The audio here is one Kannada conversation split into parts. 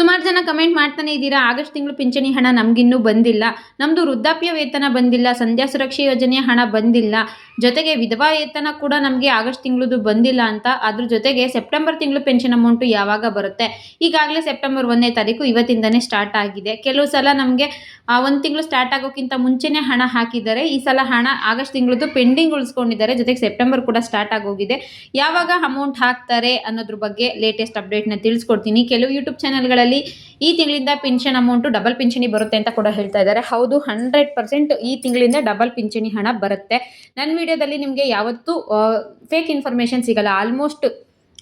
ಸುಮಾರು ಜನ ಕಮೆಂಟ್ ಮಾಡ್ತಾನೆ ಇದ್ದೀರಾ, ಆಗಸ್ಟ್ ತಿಂಗಳು ಪಿಂಚಣಿ ಹಣ ನಮಗಿನ್ನೂ ಬಂದಿಲ್ಲ ನಮ್ಮದು ವೃದ್ಧಾಪ್ಯ ವೇತನ ಬಂದಿಲ್ಲ, ಸಂಧ್ಯಾ ಸುರಕ್ಷಾ ಯೋಜನೆಯ ಹಣ ಬಂದಿಲ್ಲ, ಜೊತೆಗೆ ವಿಧವಾ ವೇತನ ಕೂಡ ನಮಗೆ ಆಗಸ್ಟ್ ತಿಂಗಳದು ಬಂದಿಲ್ಲ ಅಂತ, ಅದ್ರ ಜೊತೆಗೆ ಸೆಪ್ಟೆಂಬರ್ ತಿಂಗಳು ಪೆನ್ಷನ್ ಅಮೌಂಟು ಯಾವಾಗ ಬರುತ್ತೆ? ಈಗಾಗಲೇ ಸೆಪ್ಟೆಂಬರ್ ಒಂದನೇ ತಾರೀಕು ಇವತ್ತಿಂದನೇ ಸ್ಟಾರ್ಟ್ ಆಗಿದೆ. ಕೆಲವು ಸಲ ನಮಗೆ ಒಂದು ತಿಂಗಳು ಸ್ಟಾರ್ಟ್ ಆಗೋಕ್ಕಿಂತ ಮುಂಚೆನೇ ಹಣ ಹಾಕಿದ್ದಾರೆ, ಈ ಸಲ ಹಣ ಆಗಸ್ಟ್ ತಿಂಗಳದು ಪೆಂಡಿಂಗ್ ಉಳಿಸ್ಕೊಂಡಿದ್ದಾರೆ, ಜೊತೆಗೆ ಸೆಪ್ಟೆಂಬರ್ ಕೂಡ ಸ್ಟಾರ್ಟ್ ಆಗೋಗಿದೆ. ಯಾವಾಗ ಅಮೌಂಟ್ ಹಾಕ್ತಾರೆ ಅನ್ನೋದ್ರ ಬಗ್ಗೆ ಲೇಟೆಸ್ಟ್ ಅಪ್ಡೇಟ್ನ ತಿಳಿಸ್ಕೊಡ್ತೀನಿ. ಕೆಲವು ಯೂಟ್ಯೂಬ್ ಚಾನಲ್ಗಳಲ್ಲಿ ಈ ತಿಂಗಳಿಂದ ಪಿಂಚಣ್ ಅಮೌಂಟು ಡಬಲ್ ಪಿಂಚಣಿ ಬರುತ್ತೆ ಅಂತ ಕೂಡ ಹೇಳ್ತಾ ಇದ್ದಾರೆ. ಹೌದು ಹಂಡ್ರೆಡ್ ಪರ್ಸೆಂಟ್ ಈ ತಿಂಗಳಿಂದ ಡಬಲ್ ಪಿಂಚಣಿ ಹಣ ಬರುತ್ತೆ. ನನ್ನ ವಿಡಿಯೋದಲ್ಲಿ ನಿಮಗೆ ಯಾವತ್ತೂ ಫೇಕ್ ಇನ್ಫಾರ್ಮೇಷನ್ ಸಿಗಲ್ಲ. ಆಲ್ಮೋಸ್ಟ್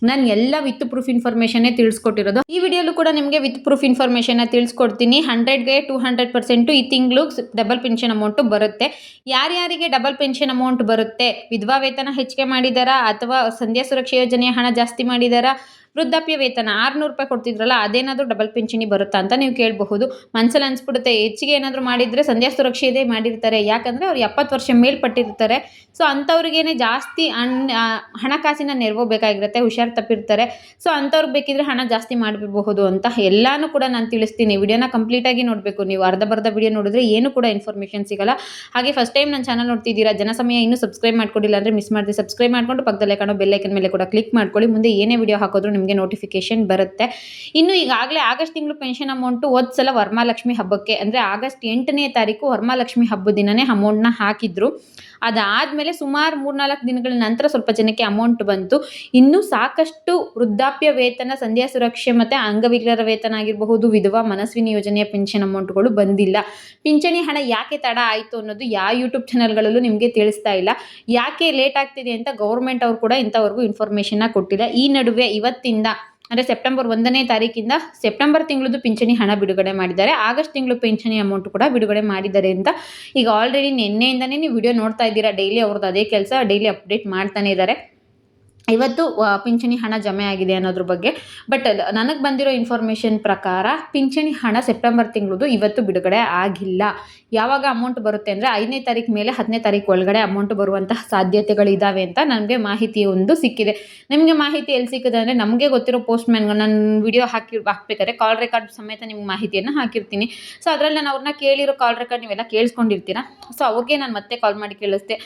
ನಾನು ಎಲ್ಲ ವಿತ್ ಪ್ರೂಫ್ ಇನ್ಫಾರ್ಮೇಷನ್ನೇ ತಿಳಿಸ್ಕೊಟ್ಟಿರೋದು. ಈ ವಿಡಿಯೋಲ್ಲೂ ಕೂಡ ನಿಮಗೆ ವಿತ್ ಪ್ರೂಫ್ ಇನ್ಫಾರ್ಮೇಷನ್ನ ತಿಳಿಸ್ಕೊಡ್ತೀನಿ. ಹಂಡ್ರೆಡ್ಗೆ ಟು ಹಂಡ್ರೆಡ್ ಪರ್ಸೆಂಟು ಈ ತಿಂಗಳು ಡಬಲ್ ಪೆನ್ಷನ್ ಅಮೌಂಟು ಬರುತ್ತೆ. ಯಾರ್ಯಾರಿಗೆ ಡಬಲ್ ಪೆನ್ಷನ್ ಅಮೌಂಟ್ ಬರುತ್ತೆ? ವಿಧವಾ ವೇತನ ಹೆಚ್ಚಿಗೆ ಮಾಡಿದಾರಾ ಅಥವಾ ಸಂಧ್ಯಾ ಸುರಕ್ಷಾ ಯೋಜನೆಯ ಹಣ ಜಾಸ್ತಿ ಮಾಡಿದಾರಾ? ವೃದ್ಧಾಪ್ಯ ವೇತನ ಆರುನೂರು ರೂಪಾಯಿ ಕೊಡ್ತಿದ್ರಲ್ಲ, ಅದೇನಾದರೂ ಡಬಲ್ ಪಿಂಚಣಿ ಬರುತ್ತಾ ಅಂತ ನೀವು ಕೇಳಬಹುದು. ಮನಸ್ಸಲ್ಲಿ ಅನ್ಸ್ಬಿಡುತ್ತೆ, ಹೆಚ್ಚಿಗೆ ಏನಾದರೂ ಮಾಡಿದರೆ ಸಂಧ್ಯಾ ಸುರಕ್ಷೆ ಇದೆ ಮಾಡಿರ್ತಾರೆ. ಯಾಕಂದರೆ ಅವ್ರು ಎಪ್ಪತ್ತು ವರ್ಷ ಮೇಲ್ಪಟ್ಟಿರ್ತಾರೆ. ಸೊ ಅಂಥವ್ರಿಗೇನೆ ಜಾಸ್ತಿ ಹಣ್ ಹಣಕಾಸಿನ ನೆರವು ಬೇಕಾಗಿರುತ್ತೆ, ಹುಷಾರು ತಪ್ಪಿರ್ತಾರೆ. ಸೊ ಅಂಥವ್ರಿಗೆ ಬೇಕಿದ್ರೆ ಹಣ ಜಾಸ್ತಿ ಮಾಡಿಬಿಡಬಹುದು ಅಂತ ಎಲ್ಲಾನು ಕೂಡ ನಾನು ತಿಳಿಸ್ತೀನಿ. ವಿಡಿಯೋನ ಕಂಪ್ಲೀಟಾಗಿ ನೋಡಬೇಕು. ನೀವು ಅರ್ಧ ಬರ್ಧ ವಿಡಿಯೋ ನೋಡಿದ್ರೆ ಏನು ಕೂಡ ಇನ್ಫಾರ್ಮೇಷನ್ ಸಿಗಲ್ಲ. ಹಾಗೆ ಫಸ್ಟ್ ಟೈಮ್ ನನ್ನ ಚಾನಲ್ ನೋಡ್ತಿದ್ದೀರಾ, ಜನಸಮಯ ಇನ್ನೂ ಸಬ್ಸ್ಕ್ರೈಬ್ ಮಾಡ್ಕೊಂಡಿಲ್ಲ ಅಂದರೆ ಮಿಸ್ ಮಾಡಿದೆ ಸಬ್ಸ್ಕ್ರೈಬ್ ಮಾಡಿಕೊಂಡು ಪಕ್ಕದಲ್ಲೇ ಕಾಣೋ ಬೆಲ್ಲೈಕನ್ ಮೇಲೆ ಕೂಡ ಕ್ಲಿಕ್ ಮಾಡ್ಕೊಳ್ಳಿ. ಮುಂದೆ ಏನೇ ವಿಡಿಯೋ ಹಾಕೋದ್ರು ನಿಮಗೆ ನೋಟಿಫಿಕೇಶನ್ ಬರುತ್ತೆ. ಇನ್ನು ಈಗಾಗಲೇ ಆಗಸ್ಟ್ ತಿಂಗಳು ಪೆನ್ಷನ್ ಅಮೌಂಟು ಹೋದ ಸಲ ವರಮಹಾಲಕ್ಷ್ಮಿ ಹಬ್ಬಕ್ಕೆ, ಅಂದರೆ ಆಗಸ್ಟ್ ಎಂಟನೇ ತಾರೀಕು ವರಮಹಾಲಕ್ಷ್ಮಿ ಹಬ್ಬದ ದಿನನೇ ಅಮೌಂಟ್ನ ಹಾಕಿದ್ರು. ಅದಾದಮೇಲೆ ಸುಮಾರು ಮೂರ್ನಾಲ್ಕು ದಿನಗಳ ನಂತರ ಸ್ವಲ್ಪ ಜನಕ್ಕೆ ಅಮೌಂಟ್ ಬಂತು. ಇನ್ನೂ ಸಾಕಷ್ಟು ವೃದ್ಧಾಪ್ಯ ವೇತನ, ಸಂಧ್ಯಾ ಸುರಕ್ಷೆ ಮತ್ತು ಅಂಗವಿಕಲರ ವೇತನ ಆಗಿರಬಹುದು, ವಿಧವಾ ಮನಸ್ವಿನಿ ಯೋಜನೆಯ ಪೆನ್ಷನ್ ಅಮೌಂಟ್ಗಳು ಬಂದಿಲ್ಲ. ಪಿಂಚಣಿ ಹಣ ಯಾಕೆ ತಡ ಆಯಿತು ಅನ್ನೋದು ಯಾವ ಯೂಟ್ಯೂಬ್ ಚಾನಲ್ಗಳಲ್ಲೂ ನಿಮಗೆ ತಿಳಿಸ್ತಾ ಇಲ್ಲ. ಯಾಕೆ ಲೇಟ್ ಆಗ್ತಿದೆ ಅಂತ ಗೌರ್ಮೆಂಟ್ ಅವರು ಕೂಡ ಇಂಥವರೆಗೂ ಇನ್ಫಾರ್ಮೇಷನ್ನ ಕೊಟ್ಟಿಲ್ಲ. ಈ ನಡುವೆ ಇವತ್ತಿಂದ ಅಂದರೆ ಸೆಪ್ಟೆಂಬರ್ ಒಂದನೇ ತಾರೀಕಿಂದ ಸೆಪ್ಟೆಂಬರ್ ತಿಂಗಳದ್ದು ಪಿಂಚಣಿ ಹಣ ಬಿಡುಗಡೆ ಮಾಡಿದ್ದಾರೆ. ಆಗಸ್ಟ್ ತಿಂಗಳು ಪಿಂಚಣಿ ಅಮೌಂಟ್ ಕೂಡ ಬಿಡುಗಡೆ ಮಾಡಿದ್ದಾರೆ ಅಂತ ಈಗ ಆಲ್ರೆಡಿ ನಿನ್ನೆಯಿಂದನೇ ನೀವು ವಿಡಿಯೋ ನೋಡ್ತಾ ಇದ್ದೀರಾ? ಡೈಲಿ ಅವ್ರದ್ದು ಅದೇ ಕೆಲಸ ಡೈಲಿ ಅಪ್ಡೇಟ್ ಮಾಡ್ತಾನೆ ಇದ್ದಾರೆ. ಇವತ್ತು ಪಿಂಚಣಿ ಹಣ ಜಮೆ ಆಗಿದೆ ಅನ್ನೋದ್ರ ಬಗ್ಗೆ. ಬಟ್ ನನಗೆ ಬಂದಿರೋ ಇನ್ಫಾರ್ಮೇಷನ್ ಪ್ರಕಾರ, ಪಿಂಚಣಿ ಹಣ ಸೆಪ್ಟೆಂಬರ್ ತಿಂಗಳದು ಇವತ್ತು ಬಿಡುಗಡೆ ಆಗಿಲ್ಲ. ಯಾವಾಗ ಅಮೌಂಟ್ ಬರುತ್ತೆ ಅಂದರೆ ಐದನೇ ತಾರೀಕು ಮೇಲೆ ಹತ್ತನೇ ತಾರೀಕು ಒಳಗಡೆ ಅಮೌಂಟ್ ಬರುವಂತಹ ಸಾಧ್ಯತೆಗಳಿದ್ದಾವೆ ಅಂತ ನನಗೆ ಮಾಹಿತಿ ಒಂದು ಸಿಕ್ಕಿದೆ. ನಿಮಗೆ ಮಾಹಿತಿ ಎಲ್ಲಿ ಸಿಕ್ಕಿದೆ ಅಂದರೆ ನಮಗೆ ಗೊತ್ತಿರೋ ಪೋಸ್ಟ್ ಮ್ಯಾನ್ಗಳು ನನ್ನ ವಿಡಿಯೋ ಹಾಕಿ, ಹಾಕ್ಬೇಕಾದ್ರೆ ಕಾಲ್ ರೆಕಾರ್ಡ್ ಸಮೇತ ನಿಮ್ಗೆ ಮಾಹಿತಿಯನ್ನು ಹಾಕಿರ್ತೀನಿ. ಸೊ ಅದರಲ್ಲಿ ನಾನು ಅವ್ರನ್ನ ಕೇಳಿರೋ ಕಾಲ್ ರೆಕಾರ್ಡ್ ನೀವೆಲ್ಲ ಕೇಳಿಸ್ಕೊಂಡಿರ್ತೀರಾ? ಸೊ ಅವ್ರಿಗೆ ನಾನು ಮತ್ತೆ ಕಾಲ್ ಮಾಡಿ ಕೇಳಿಸ್ದೆ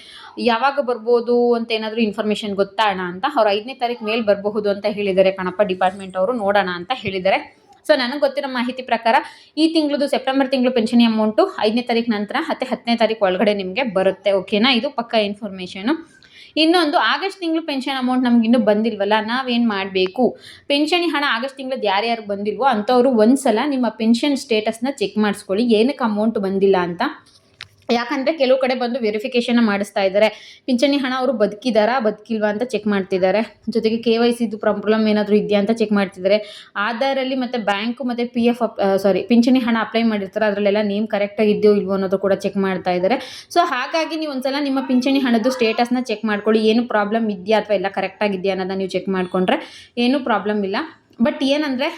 ಯಾವಾಗ ಬರ್ಬೋದು ಅಂತ ಏನಾದರೂ ಇನ್ಫಾರ್ಮೇಷನ್ ಗೊತ್ತಾಣ ಅಂತ ಅವ್ರು ಐದನೇ ತಾರೀಕು ಮೇಲೆ ಬರಬಹುದು ಅಂತ ಹೇಳಿದ್ದಾರೆ ಕಣಪ್ಪ ಡಿಪಾರ್ಟ್ಮೆಂಟ್ ಅವರು, ನೋಡೋಣ ಅಂತ ಹೇಳಿದ್ದಾರೆ. ಸೊ ನನಗೆ ಗೊತ್ತಿರೋ ಮಾಹಿತಿ ಪ್ರಕಾರ ಈ ತಿಂಗಳದು ಸೆಪ್ಟೆಂಬರ್ ತಿಂಗಳು ಪೆನ್ಷನ್ ಅಮೌಂಟು ಐದನೇ ತಾರೀಕು ನಂತರ ಮತ್ತೆ ಹತ್ತನೇ ತಾರೀಕು ಒಳಗಡೆ ನಿಮಗೆ ಬರುತ್ತೆ ಓಕೆನಾ ಇದು ಪಕ್ಕ ಇನ್ಫಾರ್ಮೇಷನು ಇನ್ನೊಂದು, ಆಗಸ್ಟ್ ತಿಂಗಳು ಪೆನ್ಷನ್ ಅಮೌಂಟ್ ನಮ್ಗೆ ಇನ್ನೂ ಬಂದಿಲ್ವಲ್ಲ, ನಾವೇನು ಮಾಡಬೇಕು? ಪೆನ್ಷನ್ ಹಣ ಆಗಸ್ಟ್ ತಿಂಗಳದ್ದು ಯಾರ್ಯಾರು ಬಂದಿಲ್ವೋ ಅಂಥವ್ರು ಒಂದು ಸಲ ನಿಮ್ಮ ಪೆನ್ಷನ್ ಸ್ಟೇಟಸ್ನ ಚೆಕ್ ಮಾಡಿಸ್ಕೊಳ್ಳಿ, ಏನಕ್ಕೆ ಅಮೌಂಟ್ ಬಂದಿಲ್ಲ ಅಂತ. ಯಾಕಂದರೆ ಕೆಲವು ಕಡೆ ಬಂದು ವೆರಿಫಿಕೇಷನ್ ಮಾಡಿಸ್ತಾ ಇದ್ದಾರೆ ಪಿಂಚಣಿ ಹಣ ಅವರು ಬದುಕಿದಾರಾ, ಬದುಕಿಲ್ವಾ ಅಂತ ಚೆಕ್ ಮಾಡ್ತಿದ್ದಾರೆ ಜೊತೆಗೆ ಕೆ ವೈ ಸಿದು ಪ್ರಾಬ್ಲಮ್ ಏನಾದರೂ ಇದೆಯಾ ಅಂತ ಚೆಕ್ ಮಾಡ್ತಿದ್ದಾರೆ ಆಧಾರಲ್ಲಿ ಮತ್ತು ಬ್ಯಾಂಕ್ ಮತ್ತು ಪಿ ಎಫ್ ಸಾರಿ ಪಿಂಚಣಿ ಹಣ ಅಪ್ಲೈ ಮಾಡಿರ್ತಾರೆ. ಅದರಲ್ಲೆಲ್ಲ ನೇಮ್ ಕರೆಕ್ಟಾಗಿ ಇದೆಯೋ ಇಲ್ವೋ ಅನ್ನೋದು ಕೂಡ ಚೆಕ್ ಮಾಡ್ತಾ ಇದ್ದಾರೆ ಸೊ ಹಾಗಾಗಿ ನೀವು ಒಂದ್ಸಲ ನಿಮ್ಮ ಪಿಂಚಣಿ ಹಣದ್ದು ಸ್ಟೇಟಸ್ನ ಚೆಕ್ ಮಾಡ್ಕೊಳ್ಳಿ. ಏನು ಪ್ರಾಬ್ಲಮ್ ಇದೆಯಾ ಅಥವಾ ಎಲ್ಲ ಕರೆಕ್ಟಾಗಿದೆಯಾ ಅನ್ನೋದನ್ನ ನೀವು ಚೆಕ್ ಮಾಡಿಕೊಂಡ್ರೆ ಏನೂ ಪ್ರಾಬ್ಲಮ್ ಇಲ್ಲ. ಬಟ್ ಏನಂದರೆ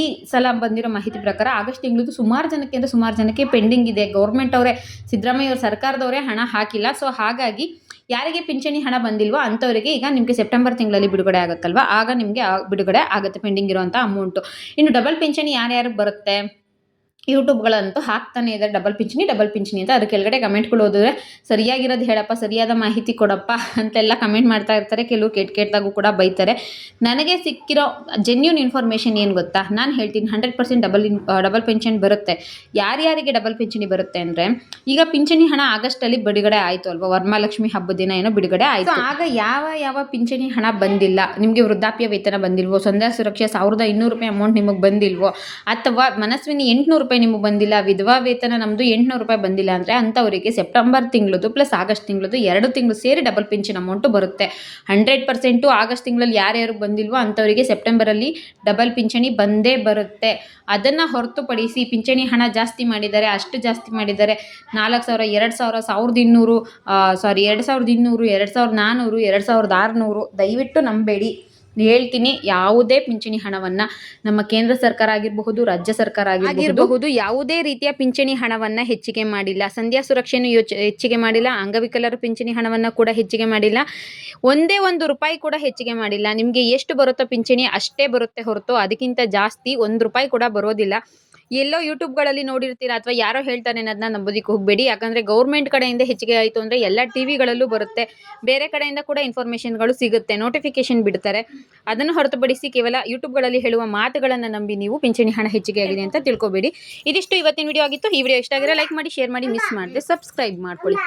ಈ ಸಲ ಬಂದಿರೋ ಮಾಹಿತಿ ಪ್ರಕಾರ ಆಗಸ್ಟ್ ತಿಂಗಳದ್ದು ಸುಮಾರು ಜನಕ್ಕೆ ಅಂದರೆ ಸುಮಾರು ಜನಕ್ಕೆ ಪೆಂಡಿಂಗ್ ಇದೆ. ಗೌರ್ಮೆಂಟ್ ಅವರೇ, ಸಿದ್ದರಾಮಯ್ಯ ಅವ್ರ ಸರ್ಕಾರದವರೇ ಹಣ ಹಾಕಿಲ್ಲ. ಸೊ ಹಾಗಾಗಿ ಯಾರಿಗೆ ಪಿಂಚಣಿ ಹಣ ಬಂದಿಲ್ವೋ ಅಂಥವರಿಗೆ ಈಗ ನಿಮಗೆ ಸೆಪ್ಟೆಂಬರ್ ತಿಂಗಳಲ್ಲಿ ಬಿಡುಗಡೆ ಆಗುತ್ತಲ್ವ? ಆಗ ನಿಮಗೆ ಬಿಡುಗಡೆ ಆಗುತ್ತೆ ಪೆಂಡಿಂಗ್ ಇರುವಂಥ ಅಮೌಂಟು ಇನ್ನು ಡಬಲ್ ಪಿಂಚಣಿ ಯಾರ್ಯಾರಿಗೆ ಬರುತ್ತೆ? ಯೂಟ್ಯೂಬ್ಗಳಂತೂ ಹಾಕ್ತಾನೆ ಇದೆ ಡಬಲ್ ಪಿಂಚಣಿ ಡಬಲ್ ಪಿಂಚಣಿ ಅಂತ. ಅದ್ರ ಕೆಳಗಡೆ ಕಮೆಂಟ್ಗಳು ಓದಿದ್ರೆ, ಸರಿಯಾಗಿರೋದು ಹೇಳಪ್ಪ, ಸರಿಯಾದ ಮಾಹಿತಿ ಕೊಡಪ್ಪ ಅಂತೆಲ್ಲ ಕಮೆಂಟ್ ಮಾಡ್ತಾ ಇರ್ತಾರೆ. ಕೆಲವು ಕೆಟ್ಟ ಕೆಟ್ಟದಾಗೂ ಕೂಡ ಬೈತಾರೆ. ನನಗೆ ಸಿಕ್ಕಿರೋ ಜೆನ್ಯೂನ್ ಇನ್ಫಾರ್ಮೇಷನ್ ಏನು ಗೊತ್ತಾ? ನಾನು ಹೇಳ್ತೀನಿ ಹಂಡ್ರೆಡ್ ಪರ್ಸೆಂಟ್ ಡಬಲ್ ಡಬಲ್ ಪಿಂಚಣಿ ಬರುತ್ತೆ. ಯಾರ್ಯಾರಿಗೆ ಡಬಲ್ ಪಿಂಚಣಿ ಬರುತ್ತೆ ಅಂದರೆ, ಈಗ ಪಿಂಚಣಿ ಹಣ ಆಗಸ್ಟಲ್ಲಿ ಬಿಡುಗಡೆ ಆಯಿತು ಅಲ್ವಾ? ವರಮಹಾಲಕ್ಷ್ಮಿ ಹಬ್ಬದ ದಿನ ಏನೋ ಬಿಡುಗಡೆ ಆಯಿತು. ಆಗ ಯಾವ ಯಾವ ಪಿಂಚಣಿ ಹಣ ಬಂದಿಲ್ಲ? ನಿಮಗೆ ವೃದ್ಧಾಪ್ಯ ವೇತನ ಬಂದಿಲ್ವೋ? ಸಂಧ್ಯಾ ಸುರಕ್ಷೆ ಸಾವಿರದ ಇನ್ನೂರು ರೂಪಾಯಿ ಅಮೌಂಟ್ ನಿಮಗೆ ಬಂದಿಲ್ವೋ? ಅಥವಾ ಮನಸ್ವಿನಿ ಎಂಟುನೂರು ರೂಪಾಯಿ ನಿಮಗೆ ಬಂದಿಲ್ಲ, ವಿಧವಾ ವೇತನ ನಮ್ಮದು ಎಂಟುನೂರು ರೂಪಾಯಿ ಬಂದಿಲ್ಲ ಅಂದರೆ ಅಂಥವರಿಗೆ ಸೆಪ್ಟೆಂಬರ್ ತಿಂಗಳದು ಪ್ಲಸ್ ಆಗಸ್ಟ್ ತಿಂಗಳದು ಎರಡು ತಿಂಗಳು ಸೇರಿ ಡಬಲ್ ಪಿಂಚಿನ ಅಮೌಂಟು ಬರುತ್ತೆ. ಹಂಡ್ರೆಡ್ ಪರ್ಸೆಂಟು ಆಗಸ್ಟ್ ತಿಂಗಳಲ್ಲಿ ಯಾರ್ಯಾರು ಬಂದಿಲ್ವೋ ಅಂಥವರಿಗೆ ಸೆಪ್ಟೆಂಬರಲ್ಲಿ ಡಬಲ್ ಪಿಂಚಣಿ ಬಂದೇ ಬರುತ್ತೆ. ಅದನ್ನು ಹೊರತುಪಡಿಸಿ ಪಿಂಚಣಿ ಹಣ ಜಾಸ್ತಿ ಮಾಡಿದ್ದಾರೆ, ಅಷ್ಟು ಜಾಸ್ತಿ ಮಾಡಿದ್ದಾರೆ. ನಾಲ್ಕು ಸಾವಿರ, ಎರಡು ಸಾವಿರ, ಸಾವಿರದ ಇನ್ನೂರು ಸಾರಿ ಎರಡು ಸಾವಿರದ ಇನ್ನೂರು, ಎರಡು ಸಾವಿರದ ನಾನ್ನೂರು ಎರಡು ಸಾವಿರದ ಆರುನೂರು, ದಯವಿಟ್ಟು ನಂಬೇಡಿ. ಹೇಳ್ತೀನಿ, ಯಾವುದೇ ಪಿಂಚಣಿ ಹಣವನ್ನು ನಮ್ಮ ಕೇಂದ್ರ ಸರ್ಕಾರ ಆಗಿರಬಹುದು, ರಾಜ್ಯ ಸರ್ಕಾರ ಆಗಿರಬಹುದು ಯಾವುದೇ ರೀತಿಯ ಪಿಂಚಣಿ ಹಣವನ್ನು ಹೆಚ್ಚಿಗೆ ಮಾಡಿಲ್ಲ. ಸಂಧ್ಯಾ ಸುರಕ್ಷೆಯನ್ನು ಯೋಚ, ಹೆಚ್ಚಿಗೆ ಮಾಡಿಲ್ಲ, ಅಂಗವಿಕಲರ ಪಿಂಚಣಿ ಹಣವನ್ನು ಕೂಡ ಹೆಚ್ಚಿಗೆ ಮಾಡಿಲ್ಲ. ಒಂದೇ ಒಂದು ರೂಪಾಯಿ ಕೂಡ ಹೆಚ್ಚಿಗೆ ಮಾಡಿಲ್ಲ. ನಿಮಗೆ ಎಷ್ಟು ಬರುತ್ತೋ ಪಿಂಚಣಿ ಅಷ್ಟೇ ಬರುತ್ತೆ ಹೊರತು, ಅದಕ್ಕಿಂತ ಜಾಸ್ತಿ ಒಂದು ರೂಪಾಯಿ ಕೂಡ ಬರೋದಿಲ್ಲ. ಎಲ್ಲೋ ಯೂಟ್ಯೂಬ್ಗಳಲ್ಲಿ ನೋಡಿರ್ತೀರ ಅಥವಾ ಯಾರೋ ಹೇಳ್ತಾರೆ ಅನ್ನೋದನ್ನ ನಂಬೋದಿಕ್ಕೆ ಹೋಗಬೇಡಿ. ಯಾಕಂದರೆ ಗೌರ್ಮೆಂಟ್ ಕಡೆಯಿಂದ ಹೆಚ್ಚಿಗೆ ಆಯಿತು ಅಂದರೆ ಎಲ್ಲ ಟಿ ವಿಗಳಲ್ಲೂ ಬರುತ್ತೆ. ಬೇರೆ ಕಡೆಯಿಂದ ಕೂಡ ಇನ್ಫಾರ್ಮೇಷನ್ಗಳು ಸಿಗುತ್ತೆ ನೋಟಿಫಿಕೇಶನ್ ಬಿಡ್ತಾರೆ. ಅದನ್ನು ಹೊರತುಪಡಿಸಿ ಕೇವಲ ಯೂಟ್ಯೂಬ್ಗಳಲ್ಲಿ ಹೇಳುವ ಮಾತುಗಳನ್ನು ನಂಬಿ ನೀವು ಪಿಂಚಣಿ ಹಣ ಹೆಚ್ಚಿಗೆ ಆಗಿದೆ ಅಂತ ತಿಳ್ಕೊಬೇಡಿ. ಇದಿಷ್ಟು ಇವತ್ತಿನ ವಿಡಿಯೋ ಆಗಿತ್ತು. ಈ ವಿಡಿಯೋ ಇಷ್ಟ ಲೈಕ್ ಮಾಡಿ ಶೇರ್ ಮಾಡಿ ಮಿಸ್ ಮಾಡಿದೆ ಸಬ್ಸ್ಕ್ರೈಬ್ ಮಾಡ್ಕೊಳ್ಳಿ.